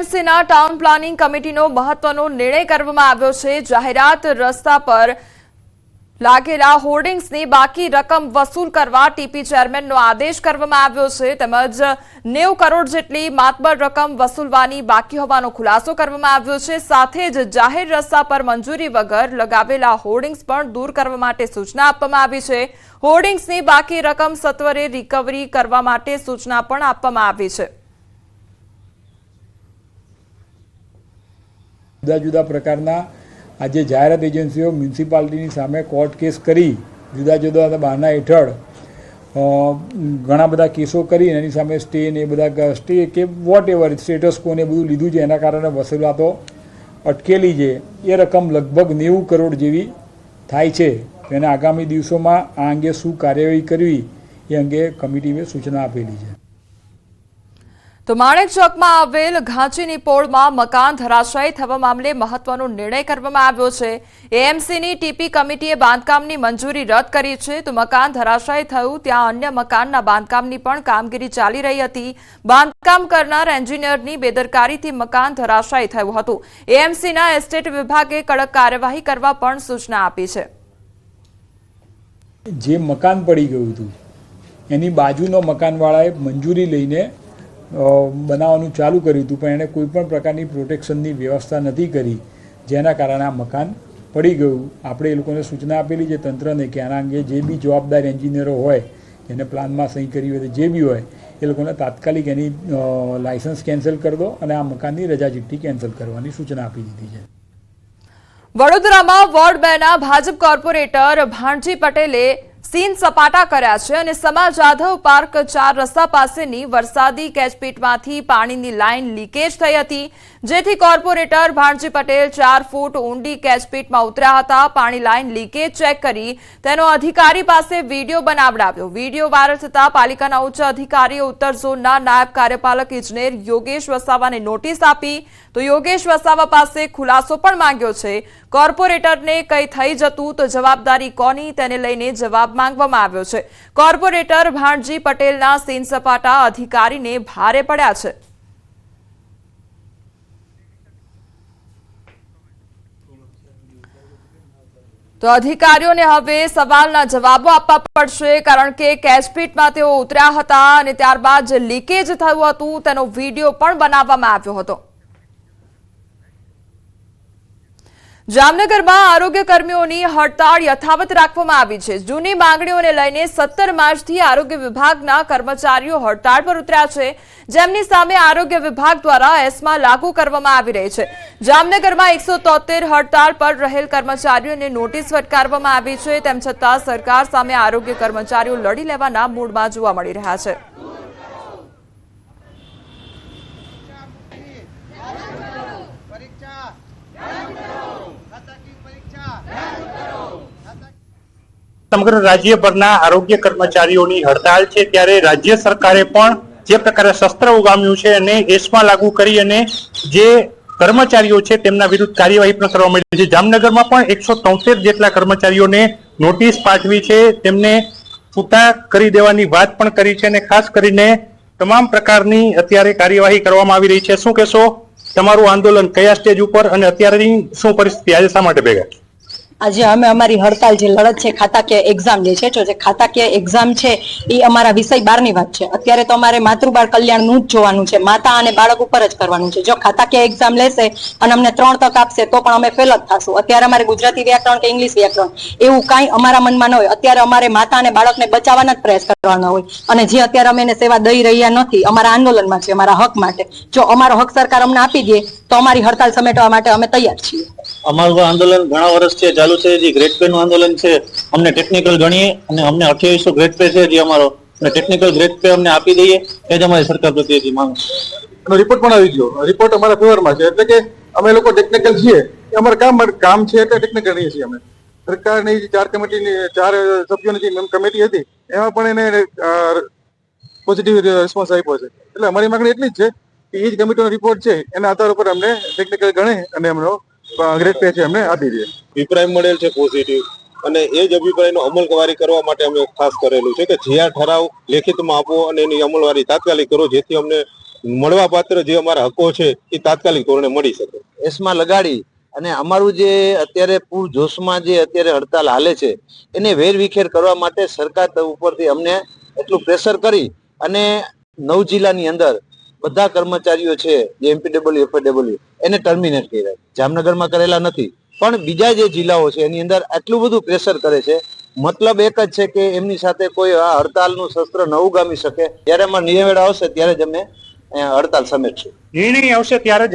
એએમસીના town planning કમિટીનો મહત્વનો નિર્ણય કરવામાં આવ્યો છે. જાહેરાત રસ્તા પર લાગેલા હોર્ડિંગ્સની બાકી રકમ વસૂલ કરવા ટીપી ચેરમેનનો આદેશ કરવામાં આવ્યો છે. તેમજ નેવું કરોડ જેટલી માતબર રકમ વસૂલવાની બાકી હોવાનો ખુલાસો કરવામાં આવ્યો છે. સાથે જ જાહેર રસ્તા પર મંજૂરી વગર લગાવેલા હોર્ડિંગ્સ પણ દૂર કરવા માટે સૂચના આપવામાં આવી છે. હોર્ડિંગ્સની બાકી રકમ સત્વરે રિકવરી કરવા માટે સૂચના પણ આપવામાં આવી છે. જુદા જુદા પ્રકારના આજે જાહેરાત એજન્સીઓ મ્યુનિસિપાલિટીની સામે કોર્ટ કેસ કરી, જુદા જુદા બહાના હેઠળ ઘણા બધા કેસો કરી એની સામે સ્ટે ને એ બધા સ્ટે કે વોટ એવર સ્ટેટસ કોને બધું લીધું છે, એના કારણે વસૂલાતો અટકેલી છે. એ રકમ લગભગ નેવું કરોડ જેવી થાય છે. એને આગામી દિવસોમાં આ અંગે શું કાર્યવાહી કરવી એ અંગે કમિટીએ સૂચના આપેલી છે. તો માણેક ચોકમાં આવેલ ઘાંચીની પોળમાં મકાન ધરાશાયી થવા મામલે મહત્વનો નિર્ણય કરવામાં આવ્યો છે. એએમસીની ટીપી કમિટીએ બાંધકામની મંજૂરી રદ કરી છે. તો મકાન ધરાશાયી થયું, ત્યાં અન્ય મકાનના બાંધકામની પણ કામગીરી ચાલી રહી હતી. બાંધકામ કરનાર એન્જિનિયરની બેદરકારીથી મકાન ધરાશાયી થયું હતું. એએમસીના એસ્ટેટ વિભાગે કડક કાર્યવાહી કરવા પણ સૂચના આપી છે. જે મકાન પડી ગયું હતું, એની બાજુનો મકાનવાળાએ મંજૂરી લઈને બનાવવાનું ચાલુ કર્યું હતું, પણ એણે કોઈ પણ પ્રકારની પ્રોટેક્શનની વ્યવસ્થા નથી કરી, જેના કારણે આ મકાન પડી ગયું. આપણે એ લોકોને સૂચના આપેલી છે તંત્રને કે આના અંગે જે બી જવાબદાર એન્જિનિયરો હોય એને પ્લાનમાં સહી કરી હોય, જે બી હોય, એ લોકોને તાત્કાલિક એની લાયસન્સ કેન્સલ કરી દો અને આ મકાનની રજા ચિઠ્ઠી કેન્સલ કરવાની સૂચના આપી દીધી છે. વડોદરામાં વોર્ડ બે ના ભાજપ કોર્પોરેટર ભાણજી પટેલે સીન સપાટા કર્યા છે અને સમા જાધવ પાર્ક ચાર રસ્તા પાસેની વરસાદી કેચપીટમાંથી પાણીની લાઇન લીકેજ થઈ હતી. જેથી કોર્પોરેટર ભાણજી પટેલ ચાર ફૂટ ઊંડી કેચપીટમાં ઉતર્યા હતા. પાણી લાઇન લીકેજ ચેક કરી તેનો અધિકારી પાસે વીડિયો બનાવડાવ્યો. વીડિયો વાયરલ થતા પાલિકાના ઉચ્ચ અધિકારીએ ઉત્તર ઝોનના નાયબ કાર્યપાલક ઇજનેર યોગેશ વસાવાને નોટિસ આપી. તો યોગેશ વસાવા પાસે ખુલાસો પણ માંગ્યો છે. કોર્પોરેટરને કંઈ થઈ જતું તો જવાબદારી કોની તેને લઈને જવાબ માંગવામાં આવ્યો છે. કોર્પોરેટર ભાણજી પટેલના સીન સપાટા અધિકારીને ભારે પડ્યા છે. તો અધિકારીઓને હવે સવાલના જવાબો આપવા પડશે કારણ કે કેશપીટમાં તેઓ ઉતર્યા હતા અને ત્યારબાદ જે લીકેજ થયું હતું. તેનો વીડિયો પણ બનાવવામાં આવ્યો હતો. જામનગરમાં આરોગ્ય કર્મીઓની હડતાળ યથાવત રાખવામાં આવી છે. જૂની માંગણીઓને લઈને સત્તર માર્ચથી આરોગ્ય વિભાગના કર્મચારીઓ હડતાળ પર ઉતર્યા છે. જેમની સામે આરોગ્ય વિભાગ દ્વારા એસમાં લાગુ કરવામાં આવી રહી છે. જામનગરમાં એકસો હડતાળ પર રહેલ કર્મચારીઓને નોટિસ ફટકારવામાં આવી છે. તેમ છતાં સરકાર સામે આરોગ્ય કર્મચારીઓ લડી લેવાના મૂડમાં જોવા મળી રહ્યા છે. સમગ્ર રાજ્યભરના આરોગ્ય કર્મચારીઓની હડતાલ છે ત્યારે રાજ્ય સરકારે પણ જે પ્રકારે શસ્ત્ર ઉગામ્યું છે અને એસમાં લાગુ કરી અને જે કર્મચારીઓ છે તેમના વિરુદ્ધ કાર્યવાહી પણ કરવા મળી છે. જામનગરમાં પણ એકસો તોતેર જેટલા કર્મચારીઓને નોટિસ પાઠવી છે. તેમને છૂટા કરી દેવાની વાત પણ કરી છે અને ખાસ કરીને તમામ પ્રકારની અત્યારે કાર્યવાહી કરવામાં આવી રહી છે. શું કહેશો? તમારું આંદોલન કયા સ્ટેજ ઉપર અને અત્યારની શું પરિસ્થિતિ? આજે શા માટે ભેગા? આજે અમે અમારી હડતાલ જે લડત છે ખાતાકીય એક્ઝામ જે છે, જો જે ખાતાકીય એક્ઝામ છે, એ અમારા વિષય બારની વાત છે. અત્યારે તો અમારે માતૃબાળ કલ્યાણનું જ જોવાનું છે. માતા અને બાળક ઉપર જ કરવાનું છે. જો ખાતાકીય એક્ઝામ લેશે અને અમને ત્રણ તક આપશે, તો પણ અમે ફેલ જ થશું. અત્યારે અમારે ગુજરાતી વ્યાકરણ કે ઇંગ્લિશ વ્યાકરણ, એવું કાંઈ અમારા મનમાં ન હોય. અત્યારે અમારે માતા અને બાળકને બચાવવાના જ પ્રયાસ કરવાના હોય. અને જે અત્યારે અમે એને સેવા દઈ રહ્યા નથી, અમારા આંદોલનમાં છે, અમારા હક માટે. જો અમારો હક સરકાર અમને આપી દે, તો અમારી હડતાલ સમેટવા માટે અમે તૈયાર છીએ. અમારું આંદોલન ઘણા વર્ષથી ચાલુ છે, જે ગ્રેડ પે નું આંદોલન છે, અમને ટેકનિકલ ગણીએ અને અમને અઠ્યાવીસો ગ્રેડ પે છે, જે અમારો ટેકનિકલ ગ્રેડ પે અમને આપી દઈએ, એ જ અમારી સરકાર પ્રત્યેથી માંગ છે. રિપોર્ટ પણ આવી ગયો. રિપોર્ટ અમારા ફેવરમાં છે, એટલે કે અમે લોકો ટેકનિકલ છીએ. એ અમારે કામ કામ છે, એટલે ટેકનિકલ રહીએ છીએ અમે. સરકારની જે ચાર કમિટીની, ચાર સભ્યોની જે કમિટી હતી, એમાં પણ એને પોઝિટિવ રિસ્પોન્સ આપ્યો છે. એટલે અમારી માંગણી એટલી જ છે કે એ જ કમિટીનો રિપોર્ટ છે, એના આધાર ઉપર અમને ટેકનિકલ ગણે અને એમનો ગ્રેડ પે છે અમને આપી દે. અભિપ્રાય મળેલ છે પોઝિટિવ અને એ જ અભિપ્રાયનો અમલવારી કરવા માટે અમે ખાસ કરેલું છે કે જે આ ઠરાવ લેખિતમાં આપો અને એની અમલવારી તાત્કાલિક કરો જેથી અમને મળવાપાત્ર જે અમારા હકો છે એ તાત્કાલિક ધોરણે મળી શકે. એસમાં લગાડી અને અમારું જે અત્યારે પૂર જોશમાં જે અત્યારે હડતાલ હાલે છે એને વેરવિખેર કરવા માટે સરકાર ઉપરથી અમને એટલું પ્રેશર કરી અને નવ જિલ્લાની અંદર બધા કર્મચારીઓ છે, જે એમપીડબલ્યુ એફએડબલ્યુ એને ટર્મિનેટ કર્યા જામનગરમાં કરેલા નથી. પણ બીજા જે જિલ્લાઓ છે, એની અંદર આટલું બધું પ્રેશર કરે છે. મતલબ એક જ છે કે એમની સાથે કોઈ આ હડતાલનું શસ્ત્ર ન ઉગામી શકે. જ્યારે અમારે નિવેડ આવશે, ત્યારે જ અમે હડતાલ સમેટશું. નિર્ણય આવશે ત્યારે જ